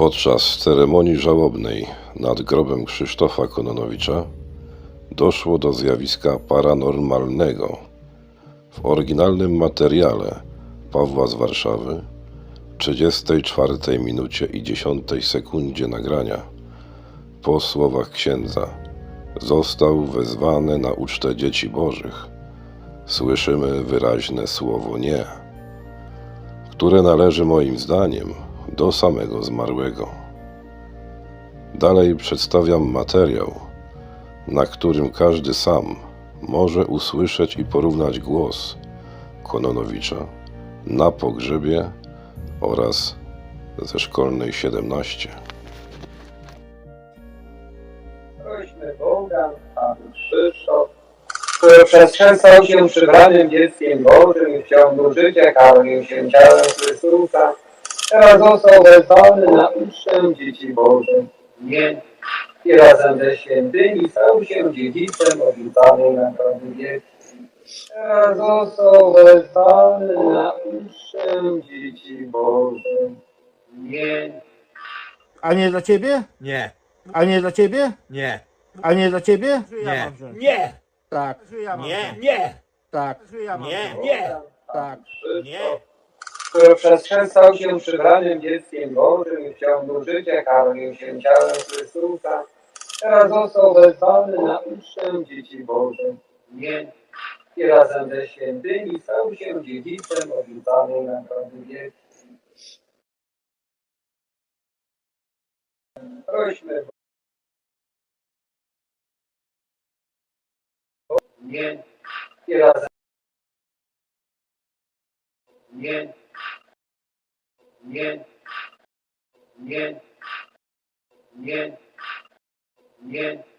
Podczas ceremonii żałobnej nad grobem Krzysztofa Kononowicza doszło do zjawiska paranormalnego. W oryginalnym materiale Pawła z Warszawy, 34 minucie i 10 sekundzie nagrania, po słowach księdza, został wezwany na ucztę dzieci bożych. Słyszymy wyraźne słowo nie, które należy moim zdaniem do samego zmarłego. Dalej przedstawiam materiał, na którym każdy sam może usłyszeć i porównać głos Kononowicza na pogrzebie oraz ze szkolnej 17. Prośmy Boga, aby Krzysztof, który stał się przybranym dzieckiem Bożym i w ciągu życia karmił się ciałem Chrystusa, teraz został wezwany na ucztę dzieci Bożych. Nie. I razem ze świętymi stał się dziedzicem obiecanej nagrody wiecznej. Teraz został wezwany na ucztę dzieci Bożych. Nie. A nie dla ciebie? Nie, A nie dla ciebie? nie, A nie dla ciebie? nie, nie, Tak, nie, nie, tak, nie, nie, tak. nie. Który przez chrzest stał się przybranym dzieckiem Bożym w ciągu życia karmił się ciałem Chrystusa, teraz został wezwany na ucztę dzieci Bożych. Nie. I razem ze świętymi stał się dziedzicem obiecanej nagrody wiecznej. Prośmy Nie. I razem Nie. Nie. Nie. Nie. Nie.